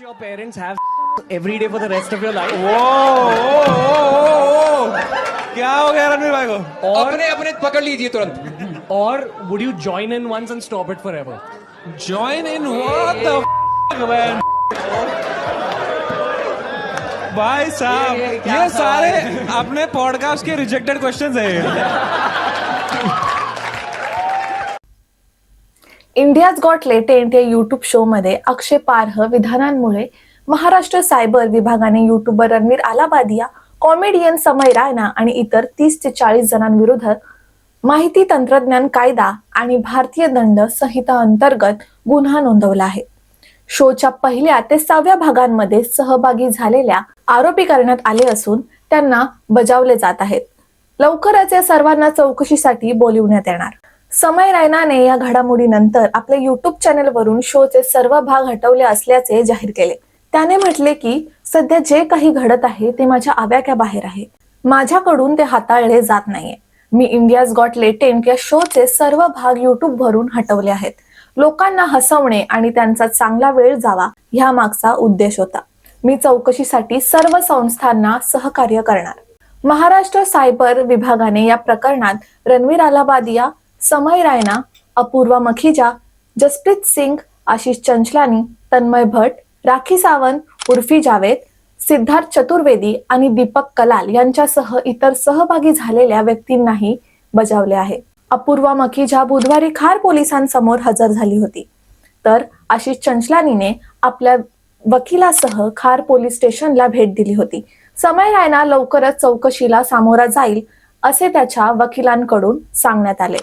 your parents have every day for the rest of your life? ओ, ओ, ओ, ओ, क्या हो गया रणवीर भाई को Or, अपने अपने पकड़ लीजिए तुरंत or would you join in once and stop it forever? Join in what the man भाई साहब ये- ये ये सारे अपने पॉडकास्ट के रिजेक्टेड क्वेश्चंस है इंडियाज गॉट लेटेंट या युट्यूब शो मध्ये आक्षेपार्ह विधानांमुळे महाराष्ट्र सायबर विभागाने युट्यूबर रणवीर आलाबादिया कॉमेडियन समय रायना आणि इतर तीस ते चाळीस जणांविरोधात माहिती तंत्रज्ञान कायदा आणि भारतीय दंड संहिता अंतर्गत गुन्हा नोंदवला आहे. शोच्या पहिल्या ते सहाव्या भागांमध्ये सहभागी झालेल्या आरोपी करण्यात आले असून त्यांना बजावले जात आहेत. लवकरच या सर्वांना चौकशीसाठी बोलविण्यात येणार. समय रायनाने या घडामोडीनंतर आपल्या युट्यूब चॅनेलवरून शोचे सर्व भाग हटवले असल्याचे जाहीर केले. त्याने म्हटले की सध्या जे काही घडत आहे ते माझ्या आव्याक्याबाहेर आहे. माझ्याकडून ते हाताळले जात नाहीये. मी इंडियाज गॉट लेटेंट या शोचे सर्व भाग युट्यूब वरून हटवले आहेत. लोकांना हसवणे आणि त्यांचा चांगला वेळ जावा ह्या मागचा उद्देश होता. मी चौकशीसाठी सर्व संस्थांना सहकार्य करणार. महाराष्ट्र सायबर विभागाने या प्रकरणात रणवीर आलाबादिया समय रायना अपूर्वा मखिजा जसप्रीत सिंग आशिष चंचलानी तन्मय भट राखी सावंत उर्फी जावेद सिद्धार्थ चतुर्वेदी आणि दीपक कलाल यांच्यासह इतर सहभागी झालेल्या व्यक्तींनाही बजावले आहे. अपूर्वा मखिजा बुधवारी खार पोलिसांसमोर हजर झाली होती. तर आशिष चंचलानीने आपल्या वकिलासह खार पोलीस स्टेशनला भेट दिली होती. समय रायना लवकरच चौकशीला सामोरा जाईल असे त्याच्या वकिलांकडून सांगण्यात आले.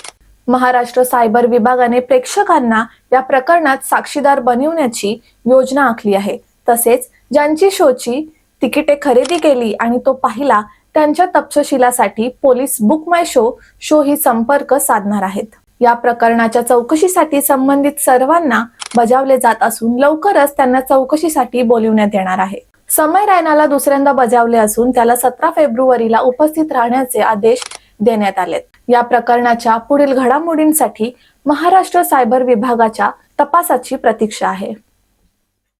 महाराष्ट्र सायबर विभागाने प्रेक्षकांना या प्रकरणात साक्षीदार बनवण्याची योजना आखली आहे. तसेच ज्यांची शोची तिकिटे खरेदी केली आणि तो पाहिला त्यांच्या तपशीलासाठी police book my show show ही संपर्क साधणार आहेत. या प्रकरणाच्या चौकशीसाठी संबंधित सर्वांना बजावले जात असून लवकरच त्यांना चौकशीसाठी बोलवण्यात येणार आहे. समय रायनाला दुसऱ्यांदा बजावले असून त्याला सतरा फेब्रुवारीला उपस्थित राहण्याचे आदेश देण्यात आलेत. या प्रकरणाच्या पुढील घडामोडींसाठी महाराष्ट्र सायबर विभागाच्या तपासाची प्रतीक्षा आहे.